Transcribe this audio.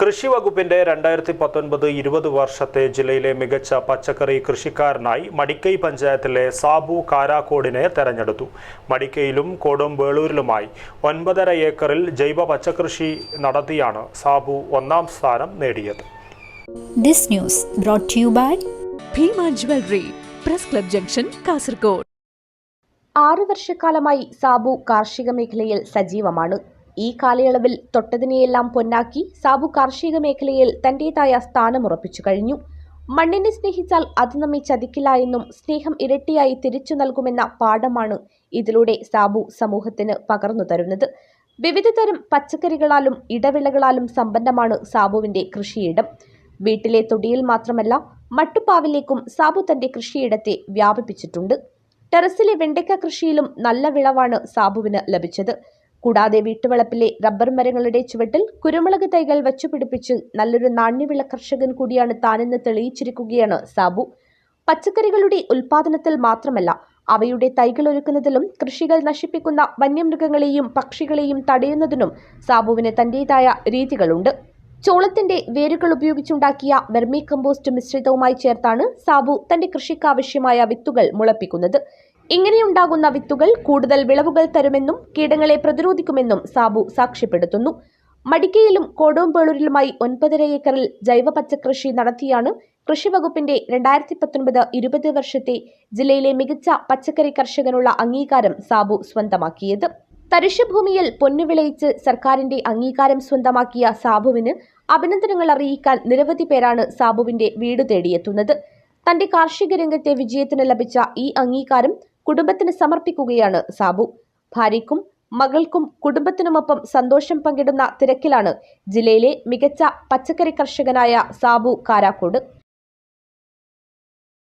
കൃഷി വകുപ്പിന്റെ രണ്ടായിരത്തി പത്തൊൻപത് ഇരുപത് വർഷത്തെ ജില്ലയിലെ മികച്ച പച്ചക്കറി കൃഷിക്കാരനായി മടിക്കൈ പഞ്ചായത്തിലെ സാബു കാരാക്കോടിനെ തെരഞ്ഞെടുത്തു. മടിക്കയിലും കൊടുംവേളൂരിലുമായി ഒൻപതര ഏക്കറിൽ ജൈവ പച്ചക്കൃഷി നടത്തിയാണ് സാബു ഒന്നാം സ്ഥാനം നേടിയത്. This news brought to you by Bhima jewellery press club junction Kasaragod. ആറു വർഷക്കാലമായി സാബു കാർഷിക മേഖലയിൽ സജീവമാണ്. ഈ കാലയളവിൽ തൊട്ടതിനെയെല്ലാം പൊന്നാക്കി സാബു കാർഷിക മേഖലയിൽ തന്റേതായ സ്ഥാനമുറപ്പിച്ചു കഴിഞ്ഞു. മണ്ണിനെ സ്നേഹിച്ചാൽ അത് നമ്മെ ചതിക്കില്ല എന്നും സ്നേഹം ഇരട്ടിയായി തിരിച്ചു നൽകുമെന്ന പാഠമാണ് ഇതിലൂടെ സാബു സമൂഹത്തിന് പകർന്നു തരുന്നത്. വിവിധ തരം പച്ചക്കറികളാലും ഇടവിളകളാലും സമ്പന്നമാണ് സാബുവിന്റെ കൃഷിയിടം. വീട്ടിലെ തൊടിയിൽ മാത്രമല്ല മട്ടുപ്പാവിലേക്കും സാബു തന്റെ കൃഷിയിടത്തെ വ്യാപിപ്പിച്ചിട്ടുണ്ട്. ടെറസിലെ വെണ്ടയ്ക്ക കൃഷിയിലും നല്ല വിളവാണ് സാബുവിന് ലഭിച്ചത്. കൂടാതെ വീട്ടുവളപ്പിലെ റബ്ബർ മരങ്ങളുടെ ചുവട്ടിൽ കുരുമുളക് തൈകൾ വച്ചുപിടിപ്പിച്ച് നല്ലൊരു നാണ്യവിള കർഷകൻ കൂടിയാണ് താനെന്ന് തെളിയിച്ചിരിക്കുകയാണ് സാബു. പച്ചക്കറികളുടെ ഉൽപാദനത്തിൽ മാത്രമല്ല അവയുടെ തൈകൾ ഒരുക്കുന്നതിലും കൃഷികൾ നശിപ്പിക്കുന്ന വന്യമൃഗങ്ങളെയും പക്ഷികളെയും തടയുന്നതിനും സാബുവിന് തന്റേതായ രീതികളുണ്ട്. ചോളത്തിന്റെ വേരുകൾ ഉപയോഗിച്ചുണ്ടാക്കിയ വെർമി കമ്പോസ്റ്റ് മിശ്രിതവുമായി ചേർത്താണ് സാബു തന്റെ കൃഷിക്കാവശ്യമായ വിത്തുകൾ മുളപ്പിക്കുന്നത്. ഇങ്ങനെയുണ്ടാകുന്ന വിത്തുകൾ കൂടുതൽ വിളവുകൾ തരുമെന്നും കീടങ്ങളെ പ്രതിരോധിക്കുമെന്നും സാബു സാക്ഷ്യപ്പെടുത്തുന്നു. മടിക്കയിലും കോടോമ്പേളൂരിലുമായി ഒൻപതര ഏക്കറിൽ ജൈവ പച്ചക്കൃഷി നടത്തിയാണ് കൃഷി വകുപ്പിന്റെ രണ്ടായിരത്തി പത്തൊൻപത് ഇരുപത് വർഷത്തെ ജില്ലയിലെ മികച്ച പച്ചക്കറി കർഷകനുള്ള അംഗീകാരം സാബു സ്വന്തമാക്കിയത്. തരിശുഭൂമിയിൽ പൊന്നുവിളയിച്ച് സർക്കാരിന്റെ അംഗീകാരം സ്വന്തമാക്കിയ സാബുവിന് അഭിനന്ദനങ്ങൾ അറിയിക്കാൻ നിരവധി പേരാണ് സാബുവിന്റെ വീട് തേടിയെത്തുന്നത്. തന്റെ കാർഷിക രംഗത്തെ വിജയത്തിന് ലഭിച്ച ഈ അംഗീകാരം കുടുംബത്തിന് സമർപ്പിക്കുകയാണ് സാബു. ഭാര്യയ്ക്കും മകൾക്കും കുടുംബത്തിനുമൊപ്പം സന്തോഷം പങ്കിടുന്ന തിരക്കിലാണ് ജില്ലയിലെ മികച്ച പച്ചക്കറി കർഷകനായ സാബു കാരാക്കോട്.